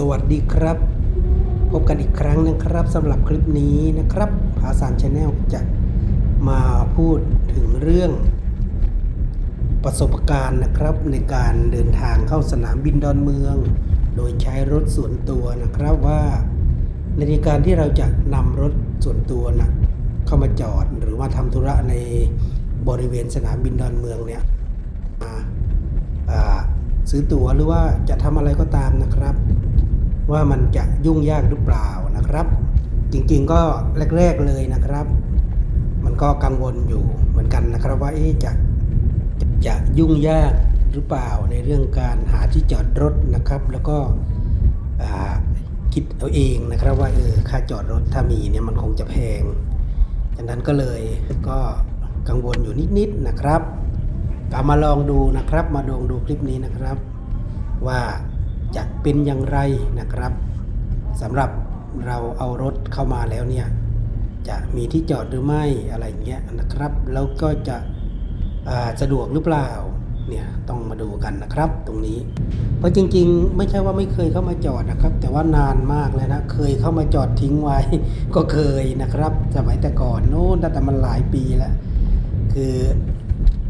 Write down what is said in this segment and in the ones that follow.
สวัสดีครับ พบกันอีกครั้งนะครับสำหรับคลิปนี้นะครับภาษาชาแนลจะมาพูดถึงเรื่อง ประสบการณ์นะครับในการเดินทางเข้าสนามบินดอนเมือง โดยใช้รถส่วนตัวนะครับว่า ในการที่เราจะนำรถส่วนตัวนะเข้ามาจอดหรือว่าทำธุระในบริเวณสนามบินดอนเมืองเนี่ยมาอ่าซื้อตั๋วหรือว่าจะทำอะไรก็ตามนะครับ ว่ามันจะยุ่งยากหรือเปล่านะครับ จริงๆก็แรกๆเลยนะครับ มันก็กังวลอยู่เหมือนกันนะครับว่าจะจะจะยุ่งยากหรือเปล่าในเรื่องการหาที่จอดรถนะครับ แล้วก็คิดเอาเองนะครับว่าเออค่าจอดรถถ้ามีเนี่ยมันคงจะแพงดังนั้นก็เลยก็กังวลอยู่นิดๆนะครับก็มาลองดูนะครับ มาลองดูคลิปนี้นะครับว่า จะเป็นอย่างไรนะครับสำหรับเราเอารถเข้ามาแล้วเนี่ยจะมีที่จอดหรือไม่อะไรเงี้ยนะครับ แล้วก็จะสะดวกหรือเปล่าเนี่ยต้องมาดูกันนะครับตรงนี้ เพราะจริงๆ ไม่ใช่ว่าไม่เคยเข้ามาจอดนะครับ แต่ว่านานมากเลยนะเคยเข้ามาจอดทิ้งไว้ ก็เคยนะครับ สมัยแต่ก่อนโน้นแต่มันหลายปีแล้ว คือ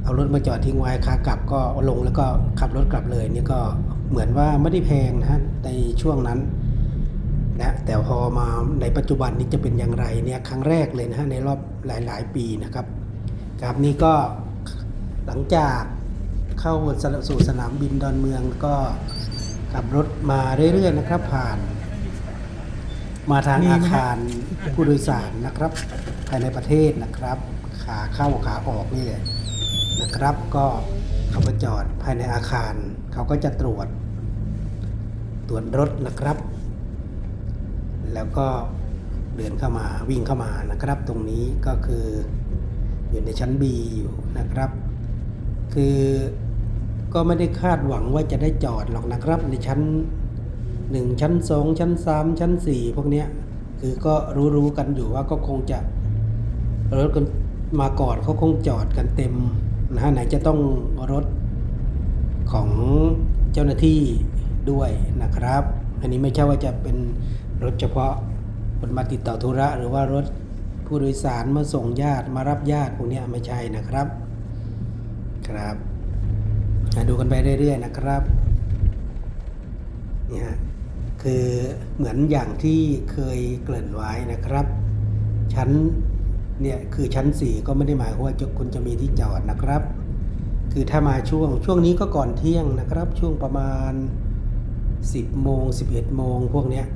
เอารถมาจอดทิ้งไว้ขากลับก็ลงแล้วก็ขับรถกลับเลยนี่ก็ เหมือนว่าไม่ได้แพงนะฮะในช่วงนั้นนะแต่พอมาในปัจจุบันนี้จะเป็นอย่างไรเนี่ยครั้งแรกเลยนะฮะในรอบหลาย ๆ ปีนะครับครับนี่ก็หลังจากเข้าสู่สนามบินดอนเมืองก็ขับรถมาเรื่อย ๆ นะครับ ผ่าน มาทางอาคารผู้โดยสารนะครับ ภายในประเทศนะครับ ขาเข้าขาออกนี่แหละนะครับ ก็เขาไปจอดภายในอาคาร เขาก็จะตรวจ ตรวจรถนะครับ แล้วก็เดินเข้ามาวิ่งเข้ามานะครับ ตรงนี้ก็คืออยู่ในชั้น B อยู่นะครับ คือก็ไม่ได้คาดหวังว่าจะได้จอดหรอกนะครับ ในชั้น 1 ชั้น 2 ชั้น 3 ชั้น 4 พวกเนี้ยคือก็รู้ๆกันอยู่ว่าก็คงจะรถกันมาก่อนเขาคงจอดกันเต็มนะฮะไหนจะต้องรถ ของเจ้าหน้าที่ด้วยนะครับ อันนี้ไม่ใช่ว่าจะเป็นรถเฉพาะคนมาติดต่อธุระ หรือว่ารถผู้โดยสารมาส่งญาติมารับญาติพวกนี้ไม่ใช่นะครับครับดูกันไปเรื่อย ๆ นะครับนี่ฮะคือเหมือนอย่างที่เคยเกริ่นไว้นะครับ ชั้นเนี่ยคือชั้น 4 ก็ไม่ได้หมายความว่าจะคุณจะมีที่จอดนะครับ คือถ้ามาช่วงช่วงนี้ก็ก่อนเที่ยงนะครับ ช่วงประมาณ 10โมง11โมงพวกเนี้ย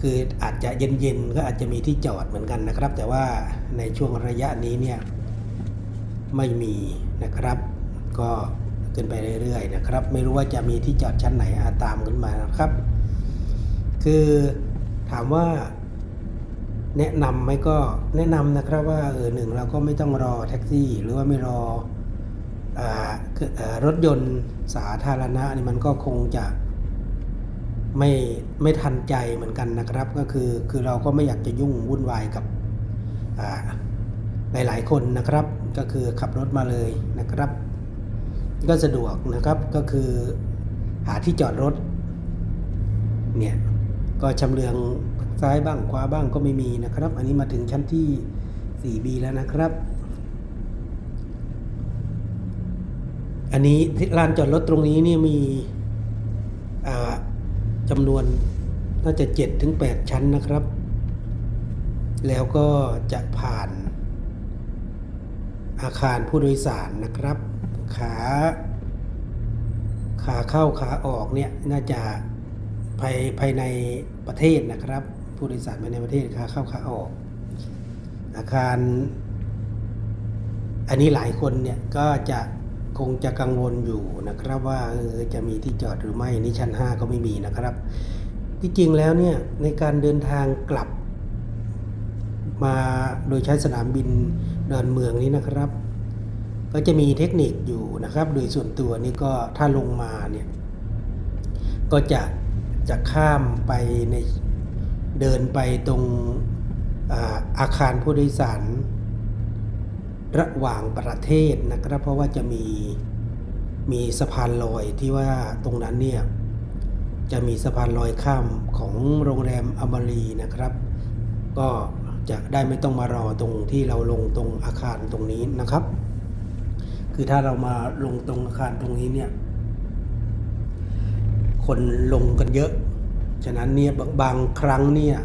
คืออาจจะเย็นๆก็อาจจะมีที่จอดเหมือนกันนะครับ แต่ว่าในช่วงระยะนี้เนี่ยไม่มีนะครับ ก็ขึ้นไปเรื่อยๆนะครับ ไม่รู้ว่าจะมีที่จอดชั้นไหนอาตามขึ้นมานะครับ คือถามว่าแนะนำไหมก็แนะนำนะครับว่าเออหนึ่งเราก็ไม่ต้องรอแท็กซี่ หรือว่าไม่รออาคือเอ่อ รถยนต์สาธารณะนี่มันก็คงจะไม่ไม่ทันใจเหมือนกันนะครับก็คือคือเราก็ไม่อยากจะยุ่งวุ่นวายกับอ่าหลายๆคนนะครับก็คือขับรถมาเลยนะครับ ก็สะดวกนะครับก็คือหาที่จอดรถเนี่ยก็ชำเลืองซ้ายบ้างขวาบ้างก็ไม่มีนะครับ อันนี้มาถึงชั้นที่ 4B แล้วนะครับ อันนี้ลานจอดรถตรงนี้เนี่ยมีจำนวนน่าจะ7ถึง8ชั้นนะครับ แล้วก็จะผ่านอาคารผู้โดยสารนะครับ ขาขาเข้าขาออกเนี่ยน่าจะภายภายในประเทศนะครับ ผู้โดยสารภายในประเทศขาเข้าขาออก อาคาร อันนี้หลายคนเนี่ยก็จะ คงจะกังวลอยู่นะครับว่าเออจะมีที่จอดหรือไม่นี่ชั้น 5 ก็ไม่มีนะครับ ที่จริงแล้วเนี่ยในการเดินทางกลับ มาโดยใช้สนามบินดอนเมืองนี้นะครับ ก็จะมีเทคนิคอยู่นะครับ โดยส่วนตัวนี่ก็ถ้าลงมาเนี่ยก็จะจะข้ามไปในเดินไปตรงอาอาคารผู้โดยสาร ระหว่างประเทศนะครับ เพราะว่าจะมีมีสะพานลอยที่ว่าตรงนั้นเนี่ยจะมีสะพานลอยข้ามของโรงแรมอมรีนะครับ ก็จะได้ไม่ต้องมารอตรงที่เราลงตรงอาคารตรงนี้นะครับ คือถ้าเรามาลงตรงอาคารตรงนี้เนี่ยคนลงกันเยอะ ฉะนั้นเนี่ยบางบางครั้งเนี่ย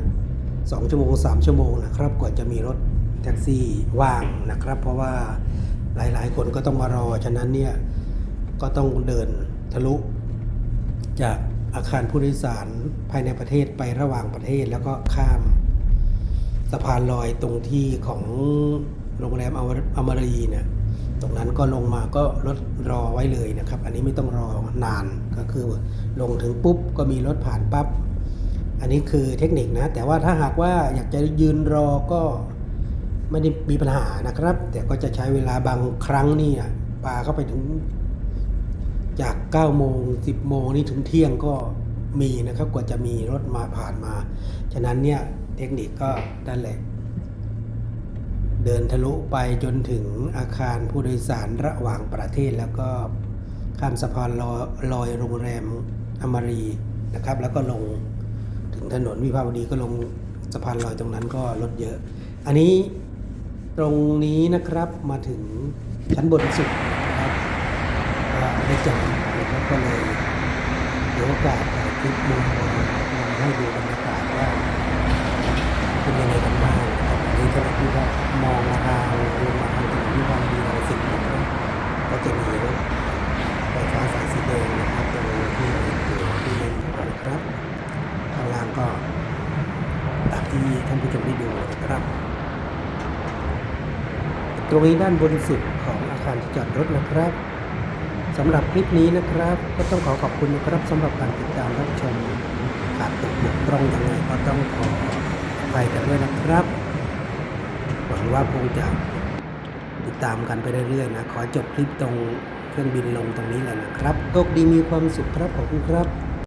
สองชั่วโมงสามชั่วโมงนะครับกว่าจะมีรถ แท็กซี่ว่างนะครับ เพราะว่าหลายๆ คนก็ต้องมารอ ฉะนั้นเนี่ยก็ต้องเดินทะลุ จากอาคารผู้โดยสารภายในประเทศไประหว่างประเทศแล้วก็ข้ามสะพานลอยตรงที่ของโรงแรมอมรีเนี่ยตรงนั้นก็ลงมาก็รถรอไว้เลยนะครับ อันนี้ไม่ต้องรอนานก็คือลงถึงปุ๊บก็มีรถผ่านปั๊บอันนี้คือเทคนิคนะ แต่ว่าถ้าหากว่าอยากจะยืนรอก็ ไม่ได้มีปัญหานะครับ แต่ก็จะใช้เวลาบางครั้งนี่ยปาเข้าไปถึง จาก9โมง10โมงนี่ถึงเที่ยงก็มีนะครับ กว่าจะมีรถมาผ่านมา ฉะนั้นเนี่ยเทคนิคก็นั่นแหละเดินทะลุไปจนถึงอาคารผู้โดยสารระหว่างประเทศแล้วก็ข้ามสะพานลอยลอยโรงแรมอมรีนะครับ แล้วก็ลงถึงถนนวิภาวดีก็ลงสะพานลอยตรงนั้นก็รถเยอะ อันนี้ ตรงนี้นะครับมาถึงชั้นบนสุดนะครับก็ได้จอดนะครับก็เลยเดี๋ยวโอกาสถ่ายคลิปมุมบนลงให้ดูบรรยากาศว่าเป็นยังไงกันบ้างนะครับอันนี้เจ้าหน้าที่ก็มองมาทางลงมาทางถนนวิภาวดีรังสิตนะครับก็จะมีรถไฟฟ้าสายสีแดงนะครับตรงที่เราเห็นอยู่ที่เลนนะครับข้างล่างก็ตามที่ท่านผู้ชมได้ดูนะครับ ตรงนี้ด้านบนสุดของอาคารจอดรถนะครับสำหรับคลิปนี้นะครับ ก็ต้องขอขอบคุณนะครับสำหรับการติดตามรับชมขาดตกบกพร่องยังไงก็ต้องขออภัยกันด้วยนะครับหวังว่าคงจะติดตามกันไปเรื่อยๆนะขอจบคลิปตรงเครื่องบินลงตรงนี้แหละนะครับโชคดีมีความสุขครับขอบคุณครับ